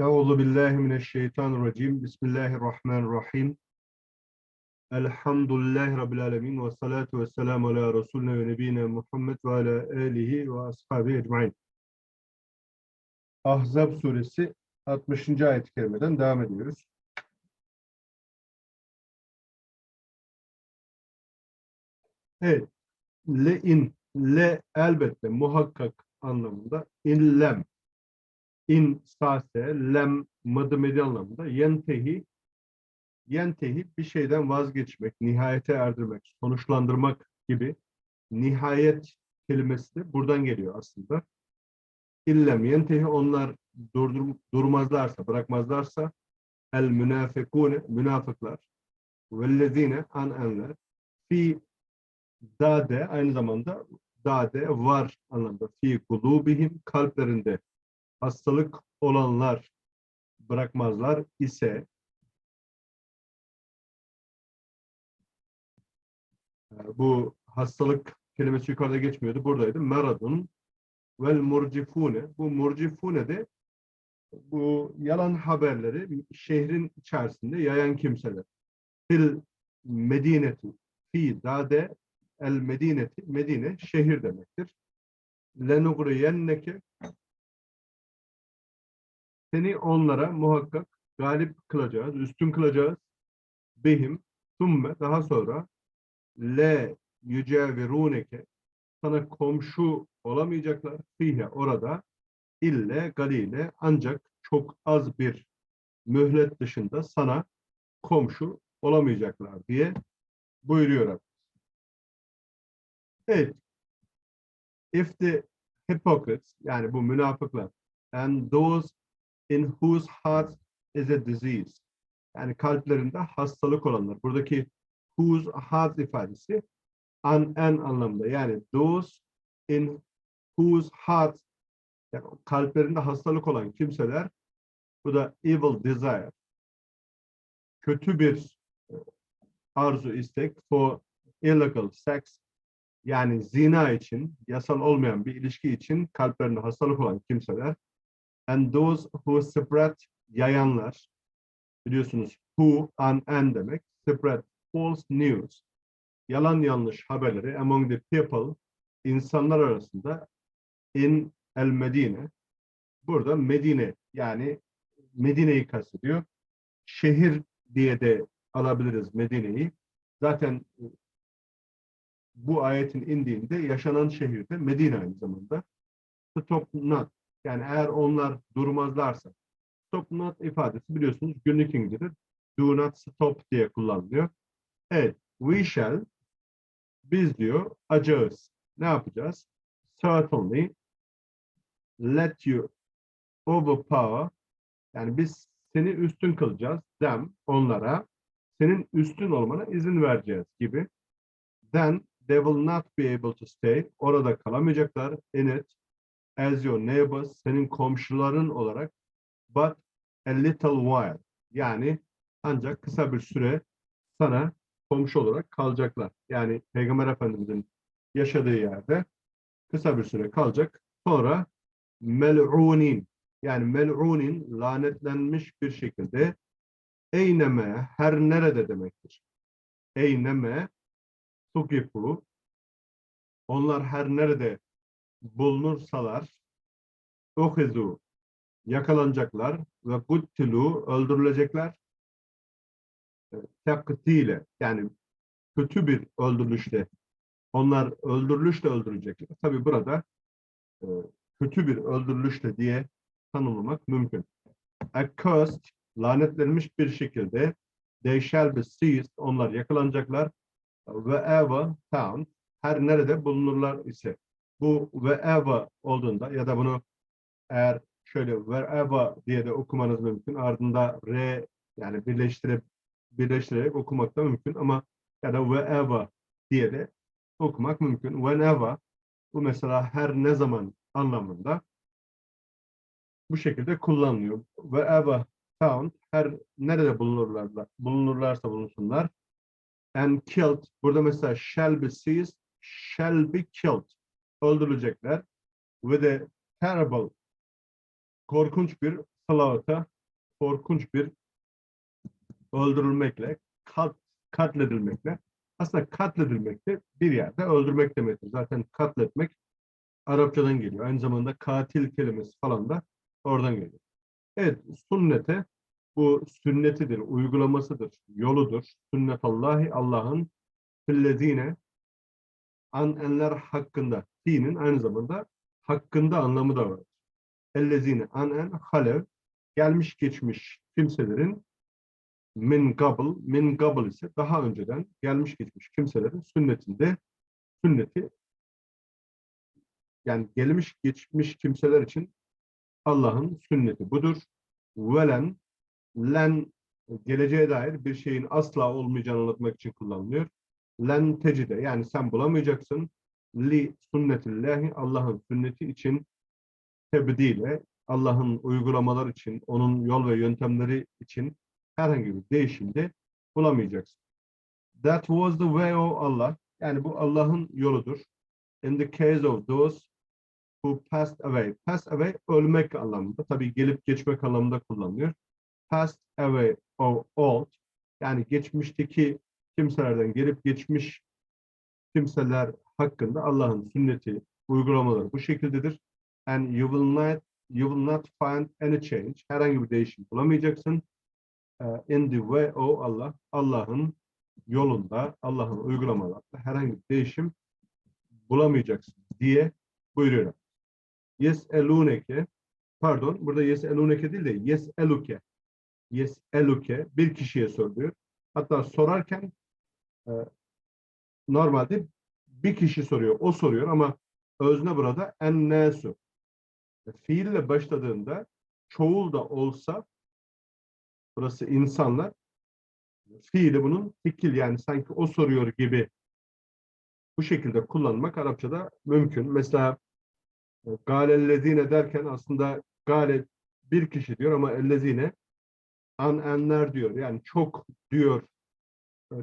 Euzu billahi mineşşeytanirracim. Bismillahirrahmanirrahim. Elhamdülillahi rabbil alamin ve salatu vesselamu ala resulina ve nebiyina Muhammed ve ala alihi ve ashabihi ecmaîn. Ahzab suresi 60. ayet-i kerimeden devam ediyoruz. Evet. Le in le elbette muhakkak anlamında inlem in sase lem mıdı medi anlamında yentehi yentehi bir şeyden vazgeçmek, nihayete erdirmek, sonuçlandırmak gibi nihayet kelimesi de buradan geliyor aslında. İllem yentehi onlar durdur, durmazlarsa, bırakmazlarsa el münafekune münafıklar vellezine an enler fi dade aynı zamanda dade var anlamda fi kulubihim kalplerinde hastalık olanlar bırakmazlar ise e, bu hastalık kelimesi yukarıda geçmiyordu. Buradaydı. Meradun vel murcifune. Bu murcifune de bu yalan haberleri şehrin içerisinde yayan kimseler. Fil medineti fi dade el medineti Medine şehir demektir. Lenugriyenneke seni onlara muhakkak galip kılacağız, üstün kılacağız. Behim, thumme, daha sonra le yüceviruneke sana komşu olamayacaklar. Fihe orada ille galile ancak çok az bir mühlet dışında sana komşu olamayacaklar diye buyuruyor Rabbimiz. Evet. If the hypocrites yani bu münafıklar and those in whose heart is a disease. Yani kalplerinde hastalık olanlar. Buradaki whose heart ifadesi an en anlamda. Yani those in whose heart yani kalplerinde hastalık olan kimseler bu da evil desire. Kötü bir e, arzu istek for illegal sex yani zina için, yasal olmayan bir ilişki için kalplerinde hastalık olan kimseler and those who spread yayanlar biliyorsunuz who an and demek spread false news yalan yanlış haberleri among the people insanlar arasında in el Medine burada Medine yani Medine'yi kastediyor. Şehir diye de alabiliriz Medine'yi. Zaten bu ayetin indiğinde yaşanan şehirde Medine aynı zamanda. Stop not yani eğer onlar durmazlarsa stop not ifadesi biliyorsunuz günlük İngilizce'de do not stop diye kullanılıyor. Evet, we shall biz diyor acağız. Ne yapacağız? Certainly let you overpower yani biz seni üstün kılacağız. Them, onlara senin üstün olmana izin vereceğiz gibi. Then they will not be able to stay. Orada kalamayacaklar. In it as your neighbors, senin komşuların olarak but a little while. Yani ancak kısa bir süre sana komşu olarak kalacaklar. Yani Peygamber Efendimiz'in yaşadığı yerde kısa bir süre kalacak. Sonra mel'unin yani mel'unin lanetlenmiş bir şekilde eyneme her nerede demektir. Eyneme tukifu onlar her nerede bulunursalar ohizu yakalanacaklar ve guttilu öldürülecekler tekkitiyle yani kötü bir öldürülüşle onlar öldürülüşle öldürülecekler. Tabi burada e, kötü bir öldürülüşle diye tanımlamak mümkün. Accursed lanetlenmiş bir şekilde they shall be seized onlar yakalanacaklar wherever found her nerede bulunurlar ise bu wherever olduğunda ya da bunu eğer şöyle wherever diye de okumanız mümkün. Ardında re yani birleştirip birleştirerek okumak da mümkün ama ya da wherever diye de okumak mümkün. Whenever bu mesela her ne zaman anlamında bu şekilde kullanılıyor. Wherever found her nerede bulunurlar bulunurlarsa bulunsunlar. And killed burada mesela shall be seized, shall be killed öldürülecekler. With a terrible korkunç bir salavata, korkunç bir öldürülmekle, kat, katledilmekle, aslında katledilmek de bir yerde öldürmek demektir. Zaten katletmek Arapçadan geliyor. Aynı zamanda katil kelimesi falan da oradan geliyor. Evet, sünnete bu sünnetidir, uygulamasıdır, yoludur. Sünnetallahi Allah'ın fillezine an enler hakkında. Fi'nin aynı zamanda hakkında anlamı da var. Ellezine an en halev gelmiş geçmiş kimselerin min gabl, min gabl ise daha önceden gelmiş geçmiş kimselerin sünnetinde sünneti yani gelmiş geçmiş kimseler için Allah'ın sünneti budur. Velen len geleceğe dair bir şeyin asla olmayacağını anlatmak için kullanılıyor. Len tecide yani sen bulamayacaksın. Li sünnetillahi Allah'ın sünneti için tebdile Allah'ın uygulamalar için, onun yol ve yöntemleri için herhangi bir değişimde bulamayacaksın. That was the way of Allah. Yani bu Allah'ın yoludur. In the case of those who passed away. Passed away ölmek anlamında. Tabii gelip geçmek anlamında kullanılıyor. Passed away of old. Yani geçmişteki kimselerden gelip geçmiş kimseler hakkında Allah'ın sünneti, uygulamaları bu şekildedir. And you will not you will not find any change. Herhangi bir değişim bulamayacaksın. Uh, in the way of Allah. Allah'ın yolunda, Allah'ın uygulamalarında herhangi bir değişim bulamayacaksın diye buyuruyor. Yes eluneke pardon burada yes eluneke değil de yes eluke yes eluke bir kişiye soruyor. Hatta sorarken e, normalde bir kişi soruyor, o soruyor ama özne burada ennesu. Fiille başladığında çoğul da olsa burası insanlar fiili bunun fikil yani sanki o soruyor gibi bu şekilde kullanmak Arapçada mümkün. Mesela galellezine derken aslında gale bir kişi diyor ama ellezine an enler diyor. Yani çok diyor,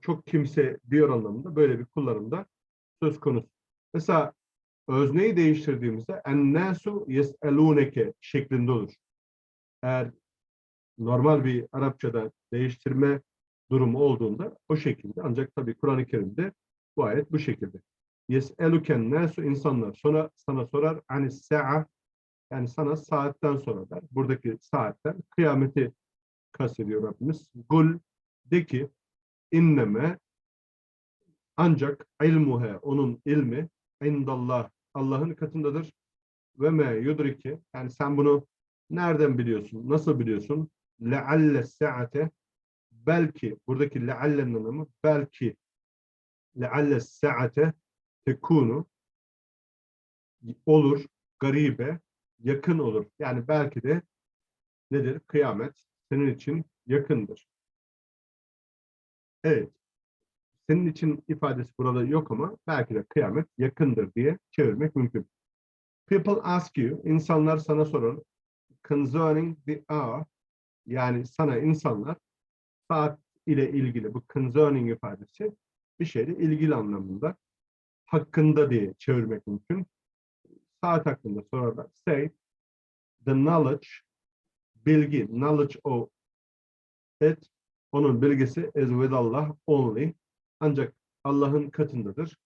çok kimse diyor anlamında böyle bir kullanımda söz konusu. Mesela özneyi değiştirdiğimizde ennesu yes'elûneke şeklinde olur. Eğer normal bir Arapçada değiştirme durumu olduğunda o şekilde ancak tabii Kur'an-ı Kerim'de bu ayet bu şekilde. Yes'eluken nasu insanlar sonra sana sorar anis sa'a yani sana saatten sorarlar. Buradaki saatten kıyameti kastediyor Rabbimiz. Gul de ki inneme ancak ilmuhe onun ilmi indallah Allah'ın katındadır ve me yudriki yani sen bunu nereden biliyorsun? Nasıl biliyorsun? Lealle saate belki buradaki lealle'nin anlamı belki lealle saate tekunu olur, garibe, yakın olur. Yani belki de nedir? Kıyamet senin için yakındır. Evet. Senin için ifadesi burada yok ama belki de kıyamet yakındır diye çevirmek mümkün. People ask you, insanlar sana sorar, concerning the hour, yani sana insanlar saat ile ilgili bu concerning ifadesi bir şeyle ilgili anlamında hakkında diye çevirmek mümkün. Saat hakkında sorarlar. Say, the knowledge, bilgi, knowledge of it, onun bilgisi is with Allah only. Ancak Allah'ın katındadır.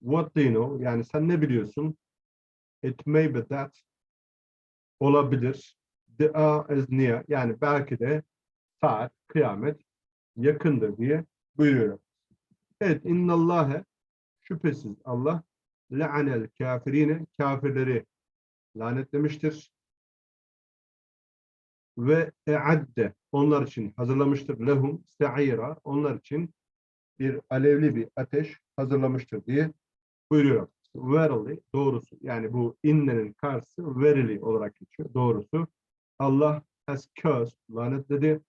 What do you know? Yani sen ne biliyorsun? It may be that. Olabilir. The hour is near. Yani belki de saat, kıyamet yakındır diye buyuruyor. Evet, innallâhe şüphesiz Allah le'anel kafirine kafirleri lanetlemiştir. Ve e'adde onlar için hazırlamıştır. Lehum se'ira onlar için bir alevli bir ateş hazırlamıştır diye buyuruyor. Verily doğrusu yani bu innenin karşısı verily olarak geçiyor. Doğrusu Allah has cursed lanetledi.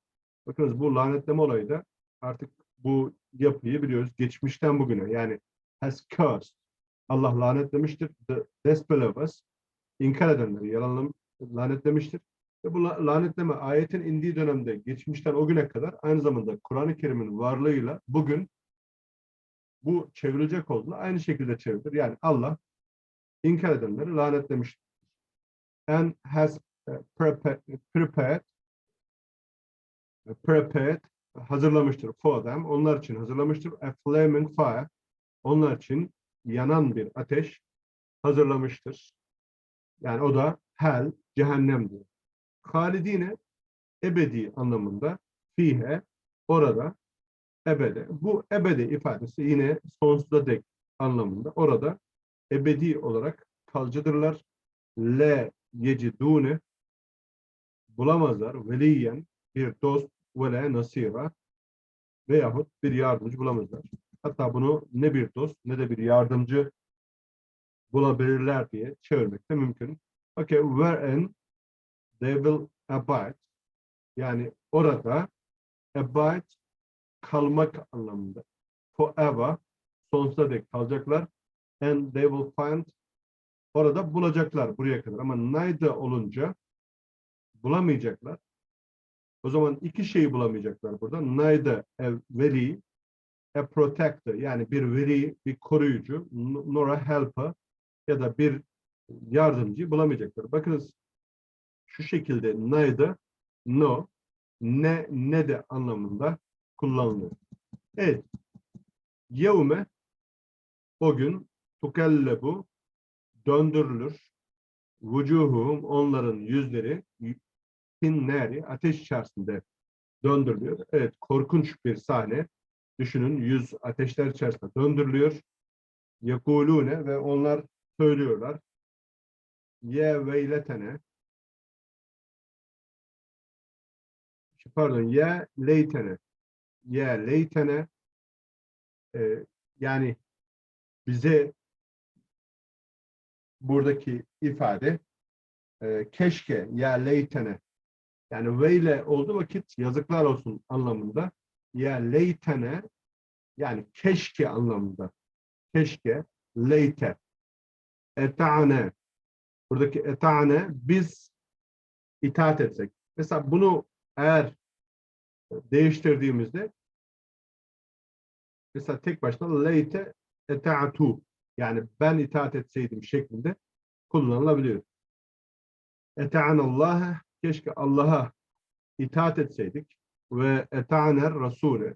Bakınız bu lanetleme olayı da artık bu yapıyı biliyoruz geçmişten bugüne yani has cursed. Allah lanetlemiştir. The disbelievers, inkar edenleri yalanlam, lanetlemiştir. Ve bu lanetleme ayetin indiği dönemde geçmişten o güne kadar aynı zamanda Kur'an-ı Kerim'in varlığıyla bugün bu çevrilecek olduğunda aynı şekilde çevrilir. Yani Allah inkar edenleri lanetlemiştir. And has e, prepared, prepared, prepared hazırlamıştır for them. Onlar için hazırlamıştır. A flaming fire. Onlar için yanan bir ateş hazırlamıştır. Yani o da hell, cehennemdir. Halidine ebedi anlamında fihe orada ebede. Bu ebedi ifadesi yine sonsuza dek anlamında. Orada ebedi olarak kalıcıdırlar. Le yecidune bulamazlar. Veliyen bir dost ve le nasira veyahut bir yardımcı bulamazlar. Hatta bunu ne bir dost ne de bir yardımcı bulabilirler diye çevirmek de mümkün. Okay, wherein they will abide. Yani orada abide kalmak anlamında. Forever sonsuza dek kalacaklar. And they will find orada bulacaklar buraya kadar. Ama neither olunca bulamayacaklar. O zaman iki şeyi bulamayacaklar burada. Neither a veli, a protector yani bir veli, bir koruyucu, nor a helper ya da bir yardımcı bulamayacaklar. Bakınız şu şekilde neither, no, ne, ne de anlamında kullanılıyor. Evet. Yevme o gün tukellebu döndürülür. Vucuhum onların yüzleri finneri ateş içerisinde döndürülüyor. Evet korkunç bir sahne. Düşünün yüz ateşler içerisinde döndürülüyor. Yekulune ve onlar söylüyorlar. Ye veyletene pardon ye leytene ye leytene yani bize buradaki ifade e, keşke ya leytene yani veyle olduğu vakit yazıklar olsun anlamında. Ya leytene yani keşke anlamında. Keşke leyte eta'ne buradaki eta'ne biz itaat etsek. Mesela bunu eğer değiştirdiğimizde mesela tek başına leyte eta'tu yani ben itaat etseydim şeklinde kullanılabiliyor. Eta'anallaha keşke Allah'a itaat etseydik ve eta'ner Resul'e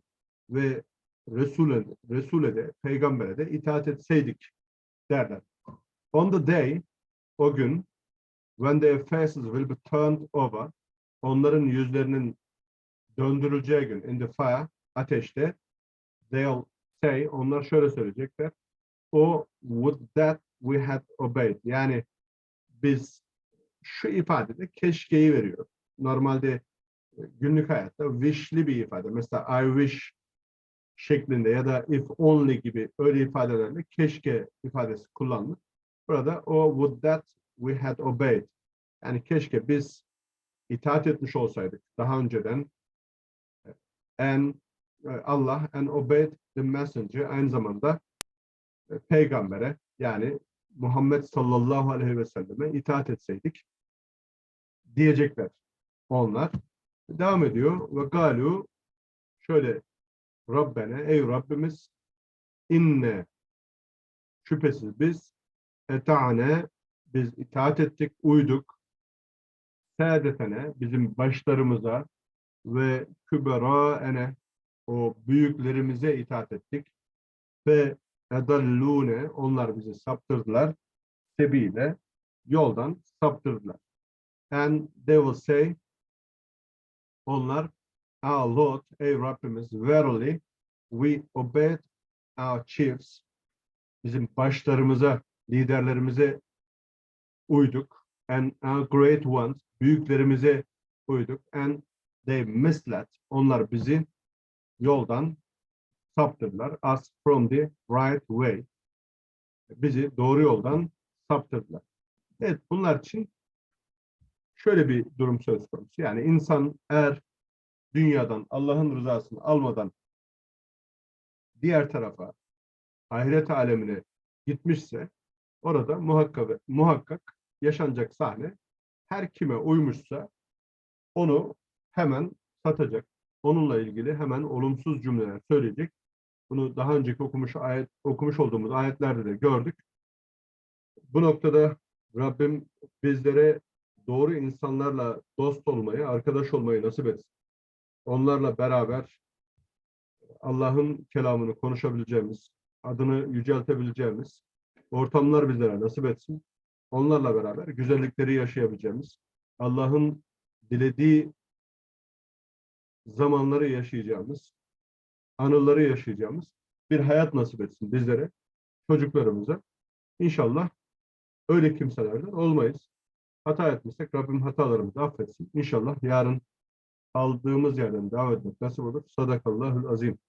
ve Resul'e, Resul'e de peygambere de itaat etseydik derler. On the day o gün when their faces will be turned over onların yüzlerinin döndürüleceği gün in the fire ateşte they'll say onlar şöyle söyleyecekler o would that we had obeyed yani biz şu ifadede keşkeyi veriyor. Normalde e, günlük hayatta wish'li bir ifade. Mesela I wish şeklinde ya da if only gibi öyle ifadelerle keşke ifadesi kullanılır. Burada o would that we had obeyed. Yani keşke biz itaat etmiş olsaydık daha önceden and e, Allah and obeyed the messenger aynı zamanda e, peygambere yani Muhammed sallallahu aleyhi ve selleme itaat etseydik diyecekler onlar. Devam ediyor ve galu şöyle Rabbene ey Rabbimiz inne şüphesiz biz eta'ne biz itaat ettik, uyduk. Saadetene bizim başlarımıza ve küberaene o büyüklerimize itaat ettik. Ve edallune onlar bizi saptırdılar. Sebiyle yoldan saptırdılar. And they will say onlar Our Lord, ey Rabbimiz, verily we obeyed our chiefs. Bizim başlarımıza, liderlerimize uyduk. And our great ones, büyüklerimize uyduk. And they misled. Onlar bizi yoldan saptırdılar. Us from the right way. Bizi doğru yoldan saptırdılar. Evet bunlar için şöyle bir durum söz konusu. Yani insan eğer dünyadan Allah'ın rızasını almadan diğer tarafa ahiret alemine gitmişse orada muhakkak, muhakkak yaşanacak sahne her kime uymuşsa onu hemen satacak. Onunla ilgili hemen olumsuz cümleler söyleyecek. Bunu daha önceki okumuş ayet okumuş olduğumuz ayetlerde de gördük. Bu noktada Rabbim bizlere doğru insanlarla dost olmayı, arkadaş olmayı nasip etsin. Onlarla beraber Allah'ın kelamını konuşabileceğimiz, adını yüceltebileceğimiz ortamlar bizlere nasip etsin. Onlarla beraber güzellikleri yaşayabileceğimiz, Allah'ın dilediği zamanları yaşayacağımız, anıları yaşayacağımız bir hayat nasip etsin bizlere, çocuklarımıza. İnşallah öyle kimselerden olmayız. Hata etmişsek Rabbim hatalarımızı affetsin. İnşallah yarın kaldığımız yerden devam etmek nasip olur. Sadakallahül azim.